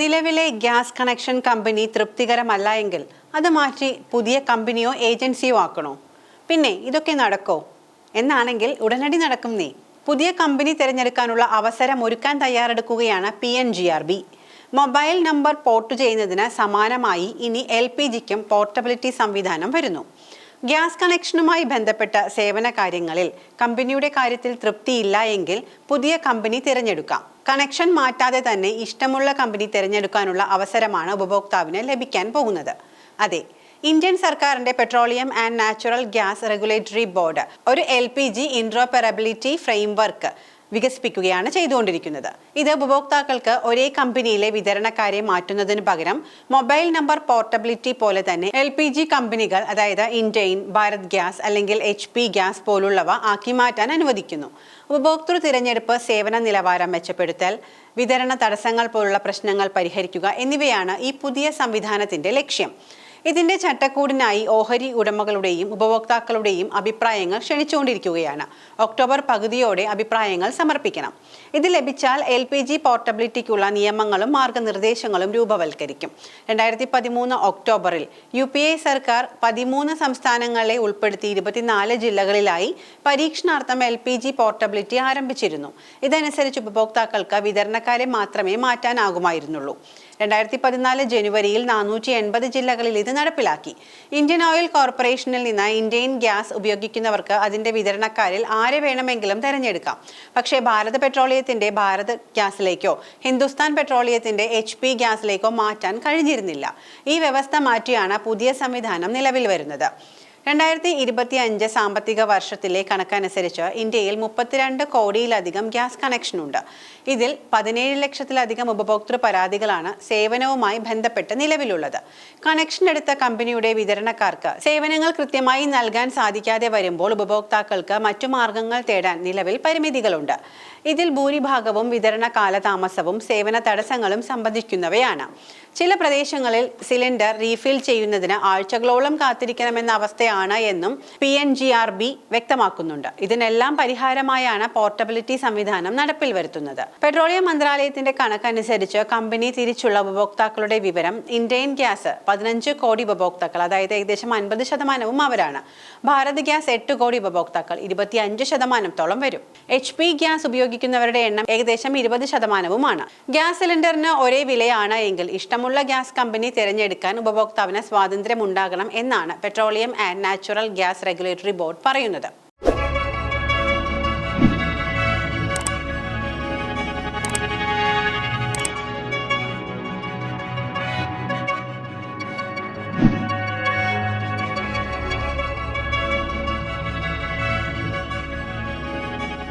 നിലവിലെ gas connection company തൃപ്തികരമല്ല എങ്കിൽ അത് മാറ്റി പുതിയ കമ്പനിയോ ഏജൻസിയോ ആക്കണോ? പിന്നെ ഇതൊക്കെ നടക്കോ? എന്നാണെങ്കിൽ ഉടനടി നടക്കും നീ. പുതിയ കമ്പനി തിരഞ്ഞെടുക്കാനുള്ള അവസരം ഒരുക്കാൻ തയ്യാറെടുക്കുകയാണ് P N G R B. Mobile number port ചെയ്യുന്നതിന് സമാനമായി ഇനി എൽ പി ജിക്കും പോർട്ടബിലിറ്റി സംവിധാനം വരുന്നു. ഗ്യാസ് കണക്ഷനുമായി ബന്ധപ്പെട്ട സേവന കാര്യങ്ങളിൽ കമ്പനിയുടെ കാര്യത്തിൽ തൃപ്തിയില്ല എങ്കിൽ പുതിയ കമ്പനി തിരഞ്ഞെടുക്കാം. കണക്ഷൻ മാറ്റാതെ തന്നെ ഇഷ്ടമുള്ള കമ്പനി തിരഞ്ഞെടുക്കാനുള്ള അവസരമാണ് ഉപഭോക്താവിന് ലഭിക്കാൻ പോകുന്നത്. അതെ ഇന്ത്യൻ സർക്കാരിന്റെ petroleum and natural gas regulatory board ഒരു L P G interoperability framework വികസിപ്പിക്കുകയാണ് ചെയ്തുകൊണ്ടിരിക്കുന്നത്. ഇത് ഉപഭോക്താക്കൾക്ക് ഒരേ കമ്പനിയിലെ വിതരണക്കാരെ മാറ്റുന്നതിന് പകരം മൊബൈൽ നമ്പർ പോർട്ടബിലിറ്റി പോലെ തന്നെ എൽ പി ജി കമ്പനികൾ അതായത് ഇൻഡെയിൻ ഭാരത് ഗ്യാസ് അല്ലെങ്കിൽ എച്ച് പി ഗ്യാസ് പോലുള്ളവ ആക്കി മാറ്റാൻ അനുവദിക്കുന്നു. ഉപഭോക്തൃ തിരഞ്ഞെടുപ്പ് സേവന നിലവാരം മെച്ചപ്പെടുത്തൽ വിതരണ തടസ്സങ്ങൾ പോലുള്ള പ്രശ്നങ്ങൾ പരിഹരിക്കുക എന്നിവയാണ് ഈ പുതിയ സംവിധാനത്തിന്റെ ലക്ഷ്യം. ഇതിന്റെ ചട്ടക്കൂടിനായി ഓഹരി ഉടമകളുടെയും ഉപഭോക്താക്കളുടെയും അഭിപ്രായങ്ങൾ ക്ഷണിച്ചുകൊണ്ടിരിക്കുകയാണ്. ഒക്ടോബർ പകുതിയോടെ അഭിപ്രായങ്ങൾ സമർപ്പിക്കണം. ഇത് ലഭിച്ചാൽ എൽ പി ജി പോർട്ടബിലിറ്റിക്കുള്ള നിയമങ്ങളും മാർഗനിർദ്ദേശങ്ങളും രൂപവൽക്കരിക്കും. രണ്ടായിരത്തി പതിമൂന്ന് ഒക്ടോബറിൽ യു പി എ സർക്കാർ പതിമൂന്ന് സംസ്ഥാനങ്ങളെ ഉൾപ്പെടുത്തി ഇരുപത്തിനാല് ജില്ലകളിലായി പരീക്ഷണാർത്ഥം എൽ പി ജി പോർട്ടബിലിറ്റി ആരംഭിച്ചിരുന്നു. ഇതനുസരിച്ച് ഉപഭോക്താക്കൾക്ക് വിതരണക്കാരെ മാത്രമേ മാറ്റാനാകുമായിരുന്നുള്ളൂ. രണ്ടായിരത്തി പതിനാല് ജനുവരിയിൽ നാനൂറ്റി എൺപത് ജില്ലകളിൽ ഇത് നടപ്പിലാക്കി. ഇന്ത്യൻ ഓയിൽ കോർപ്പറേഷനിൽ നിന്ന് ഇന്ത്യൻ ഗ്യാസ് ഉപയോഗിക്കുന്നവർക്ക് അതിന്റെ വിതരണക്കാരിൽ ആരെ വേണമെങ്കിലും തിരഞ്ഞെടുക്കാം. പക്ഷേ ഭാരത് പെട്രോളിയത്തിന്റെ ഭാരത് ഗ്യാസിലേക്കോ ഹിന്ദുസ്ഥാൻ പെട്രോളിയത്തിന്റെ എച്ച് പി ഗ്യാസിലേക്കോ മാറ്റാൻ കഴിഞ്ഞിരുന്നില്ല. ഈ വ്യവസ്ഥ മാറ്റിയാണ് പുതിയ സംവിധാനം നിലവിൽ വരുന്നത്. രണ്ടായിരത്തി ഇരുപത്തി അഞ്ച് സാമ്പത്തിക വർഷത്തിലെ കണക്കനുസരിച്ച് ഇന്ത്യയിൽ മുപ്പത്തിരണ്ട് കോടിയിലധികം ഗ്യാസ് കണക്ഷനുണ്ട്. ഇതിൽ പതിനേഴ് ലക്ഷത്തിലധികം ഉപഭോക്തൃ പരാതികളാണ് സേവനവുമായി ബന്ധപ്പെട്ട് നിലവിലുള്ളത്. കണക്ഷൻ എടുത്ത കമ്പനിയുടെ വിതരണക്കാർക്ക് സേവനങ്ങൾ കൃത്യമായി നൽകാൻ സാധിക്കാതെ വരുമ്പോൾ ഉപഭോക്താക്കൾക്ക് മറ്റു മാർഗങ്ങൾ തേടാൻ നിലവിൽ പരിമിതികളുണ്ട്. ഇതിൽ ഭൂരിഭാഗവും വിതരണ കാലതാമസവും സേവന തടസ്സങ്ങളും സംബന്ധിക്കുന്നവയാണ്. ചില പ്രദേശങ്ങളിൽ സിലിണ്ടർ റീഫിൽ ചെയ്യുന്നതിന് ആഴ്ചകളോളം കാത്തിരിക്കണമെന്ന അവസ്ഥയാണ് എന്നും P N G R B വ്യക്തമാക്കുന്നുണ്ട്. ഇതിനെല്ലാം പരിഹാരമായാണ് പോർട്ടബിലിറ്റി സംവിധാനം നടപ്പിൽ വരുത്തുന്നത്. പെട്രോളിയം മന്ത്രാലയത്തിന്റെ കണക്കനുസരിച്ച് കമ്പനി തിരിച്ചുള്ള ഉപഭോക്താക്കളുടെ വിവരം ഇന്ത്യൻ ഗ്യാസ് പതിനഞ്ച് കോടി ഉപഭോക്താക്കൾ അതായത് ഏകദേശം അൻപത് ശതമാനവും അവരാണ്. ഭാരത് ഗ്യാസ് എട്ട് കോടി ഉപഭോക്താക്കൾ ഇരുപത്തി അഞ്ച് ശതമാനത്തോളം വരും. എച്ച് പി ഗ്യാസ് ഉപയോഗിക്കുന്നവരുടെ എണ്ണം ഏകദേശം ഇരുപത് ശതമാനവുമാണ്. ഗ്യാസ് സിലിണ്ടറിന് ഒരേ വിലയാണ് എങ്കിൽ ഇഷ്ടമുള്ള ഗ്യാസ് കമ്പനി തിരഞ്ഞെടുക്കാൻ ഉപഭോക്താവിന് സ്വാതന്ത്ര്യം ഉണ്ടാകണം എന്നാണ് petroleum and natural gas regulatory board പറയുന്നത്.